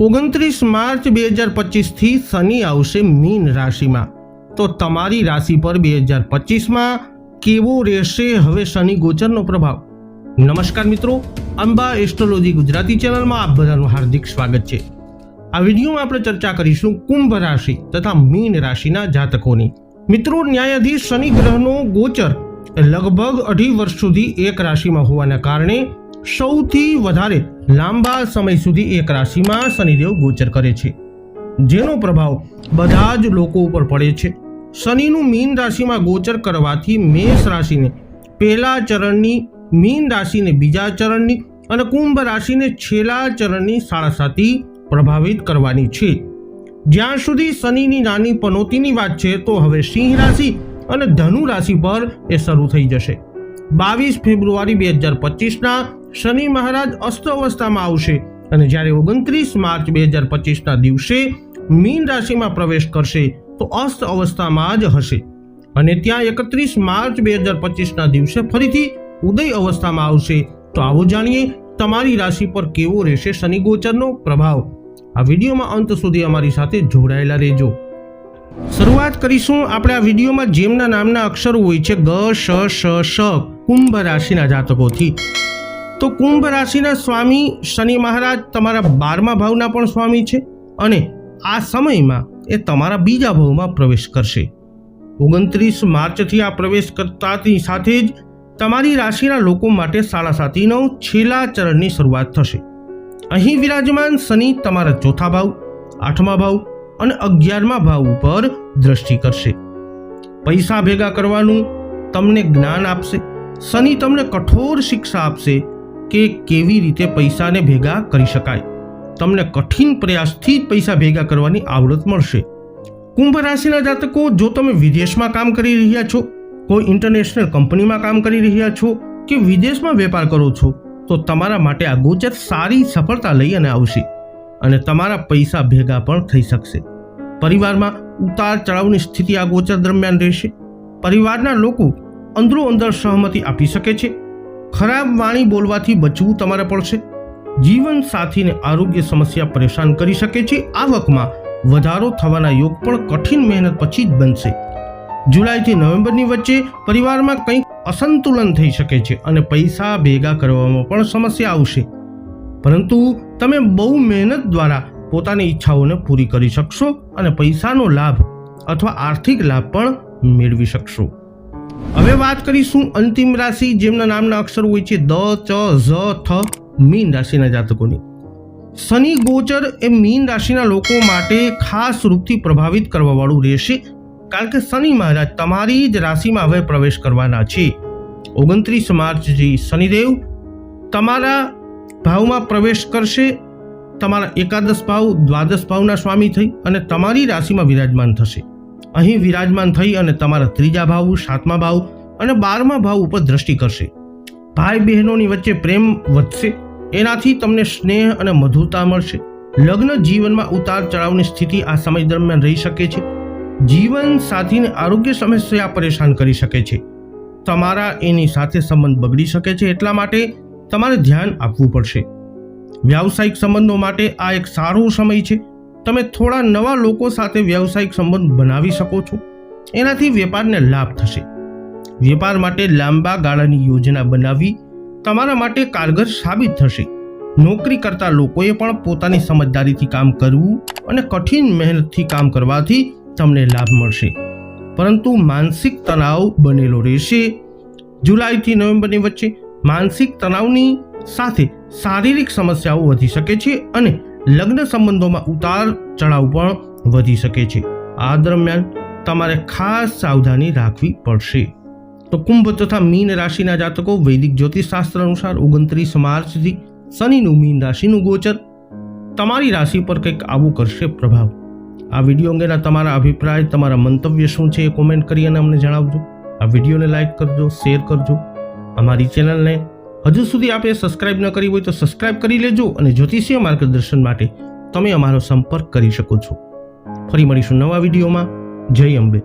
ઓગણત્રીસ માર્ચ બે હજાર પચીસથી શનિ આવશે મીન રાશિમાં. તો તમારી રાશિ પર બે હજાર પચીસમાં કેવો રહેશે હવે શનિ ગોચરનો પ્રભાવ? નમસ્કાર મિત્રો, અંબા એસ્ટ્રોલોજી ગુજરાતી ચેનલમાં આપ બધાનું હાર્દિક સ્વાગત છે. આ વિડીયોમાં આપણે ચર્ચા કરીશું કુંભ રાશિ તથા મીન રાશિના જાતકોની. મિત્રો, ન્યાયાધીશ શનિ ગ્રહનો ગોચર લગભગ અઢી વર્ષ સુધી એક રાશિમાં હોવાના કારણે સૌથી વધારે લાંબા સમય સુધી એક રાશિમાં શનિદેવ ગોચર કરે છે. જેનો પ્રભાવ બધા જ લોકો ઉપર પડે છે. શનિનું મીન રાશિમાં ગોચર કરવાથી મેષ રાશિને પહેલા ચરણની, મીન રાશિને બીજા ચરણની અને કુંભ રાશિને છેલ્લા ચરણની સાડાસાતી પ્રભાવિત કરવાની છે. જ્યાં સુધી શનિની નાની પનોતીની વાત છે, તો હવે સિંહ રાશિ અને ધનુ રાશિ પર એ શરૂ થઈ જશે. બાવીસ ફેબ્રુઆરી બે હજાર પચીસના શનિ મહારાજ અસ્ત અવસ્થામાં આવશે અને જ્યારે ઓગણત્રીસ માર્ચ બે હજાર પચીસના દિવસે મીન રાશિમાં પ્રવેશ કરશે, તો અસ્ત અવસ્થામાં જ હશે. અને ત્યાં એકત્રીસ માર્ચ બે હજાર પચીસના દિવસે ફરીથી ઉદય અવસ્થામાં આવશે. તો આવો જાણીએ તમારી રાશિ પર કેવો રહેશે શનિ ગોચરનો પ્રભાવ. આ વિડીયોમાં અંત સુધી અમારી સાથે જોડાયેલા રહેજો. શરૂઆત કરીશું આપણે આ વિડીયોમાં જેમના નામના અક્ષરો હોય છે, ગ, શ શ શ કુંભ રાશિના જાતકોથી. તો કુંભ રાશિના સ્વામી શનિ મહારાજ તમારા બારમા ભાવના પણ સ્વામી છે અને આ સમયમાં એ તમારા બીજા ભાવમાં પ્રવેશ કરશે. ઓગણત્રીસ માર્ચથી આ પ્રવેશ કરતાની સાથે જ તમારી રાશિના લોકો માટે સાડા સાતીનો છેલ્લા ચરણની શરૂઆત થશે. અહીં વિરાજમાન શનિ તમારા ચોથા ભાવ, આઠમા ભાવ અને અગિયારમા ભાવ ઉપર દ્રષ્ટિ કરશે. પૈસા ભેગા કરવાનું તમને જ્ઞાન આપશે. શનિ તમને કઠોર શિક્ષા આપશે કે કેવી રીતે પૈસાને ભેગા કરી શકાય? તમને કઠિન પ્રયાસથી જ પૈસા ભેગા કરવાની આવડત મળશે. કુંભ રાશિના જાતકો, જો તમે વિદેશમાં કામ કરી રહ્યા છો, કોઈ ઇન્ટરનેશનલ કંપનીમાં કામ કરી રહ્યા છો કે વિદેશમાં વેપાર કરો છો, તો તમારા માટે આ ગોચર સારી સફળતા લઈ અને આવશે અને તમારા પૈસા ભેગા પણ થઈ શકશે. પરિવારમાં ઉતાર ચઢાવની સ્થિતિ આ ગોચર દરમિયાન રહેશે. પરિવારના લોકો અંદરો અંદર સહમતિ આપી શકે છે. ખરાબ વાણી બોલવાથી બચવું તમારે પડશે. જીવન સાથીને આરોગ્ય સમસ્યા પરેશાન કરી શકે છે. આવકમાં વધારો થવાના યોગ પણ કઠિન મહેનત પછી જ બનશે. જુલાઈથી નવેમ્બરની વચ્ચે પરિવારમાં કંઈક અસંતુલન થઈ શકે છે અને પૈસા ભેગા કરવામાં પણ સમસ્યા આવશે. પરંતુ તમે બહુ મહેનત દ્વારા પોતાની ઈચ્છાઓને પૂરી કરી શકશો અને પૈસાનો લાભ અથવા આર્થિક લાભ પણ મેળવી શકશો. હવે વાત કરીશું અંતિમ રાશિ, જેમના નામના અક્ષર હોય છે દ, ચ, ઝ, થ, મીન રાશિના જાતકોની. શનિ ગોચર એ મીન રાશિના લોકો માટે ખાસ રૂપથી પ્રભાવિત કરવાવાળું રહેશે, કારણ કે શનિ મહારાજ તમારી જ રાશિમાં હવે પ્રવેશ કરવાના છે. ઓગણત્રીસ માર્ચથી શનિદેવ તમારા ભાવમાં પ્રવેશ કરશે, તમારા એકાદશ ભાવ, દ્વાદશ ભાવના સ્વામી થઈ અને તમારી રાશિમાં વિરાજમાન થશે. અહીં વિરાજમાન થઈ અને તમારા ત્રીજા ભાવ, સાતમા ભાવ અને બારમા ભાવ ઉપર દ્રષ્ટિ કરશે. ભાઈ બહેનોની વચ્ચે પ્રેમ વધશે, એનાથી તમને સ્નેહ અને મધુરતા મળશે. લગ્ન જીવનમાં ઉતાર ચઢાવની સ્થિતિ આ સમય દરમિયાન રહી શકે છે. જીવન સાથીને આરોગ્ય સમસ્યા પરેશાન કરી શકે છે. તમારા એની સાથે સંબંધ બગડી શકે છે, એટલા માટે તમારે ધ્યાન આપવું પડશે. વ્યાવસાયિક સંબંધો માટે આ એક સારો સમય છે. તમે થોડા નવા લોકો સાથે વ્યવસાયિક સંબંધ બનાવી શકો છો. એનાથી વેપારને લાભ થશે. વેપાર માટે લાંબા ગાળાની યોજના બનાવવી તમારા માટે કારગર સાબિત થશે. નોકરી કરતા લોકોએ પણ પોતાની સમજદારીથી કામ કરવું અને કઠિન મહેનતથી કામ કરવાથી તમને લાભ મળશે. પરંતુ માનસિક તણાવ બનેલો રહેશે. જુલાઈથી નવેમ્બરની વચ્ચે માનસિક તણાવની સાથે શારીરિક સમસ્યાઓ વધી શકે છે અને લગ્ન સંબંધોમાં ઉતાર ચઢાવ પણ વધી શકે છે. આ દરમિયાન તમારે ખાસ સાવધાની રાખવી પડશે. તો કુંભ તથા મીન રાશિના જાતકો વૈદિક જ્યોતિષશાસ્ત્ર અનુસાર ઓગણત્રીસ માર્ચથી શનિનું મીન રાશિનું ગોચર તમારી રાશિ પર કંઈક આવું કરશે પ્રભાવ. આ વીડિયો અંગેના તમારા અભિપ્રાય, તમારા મંતવ્ય શું છે એ કોમેન્ટ કરી અને અમને જણાવજો. આ વિડીયોને લાઇક કરજો, શેર કરજો. અમારી ચેનલને હજુ સુધી આપે સબસ્ક્રાઇબ ન કરી હોય તો સબસ્ક્રાઇબ કરી લેજો અને જ્યોતિષીય માર્ગદર્શન માટે તમે અમારો સંપર્ક કરી શકો છો. ફરી મળીશું નવા વિડીયોમાં. જય અંબે.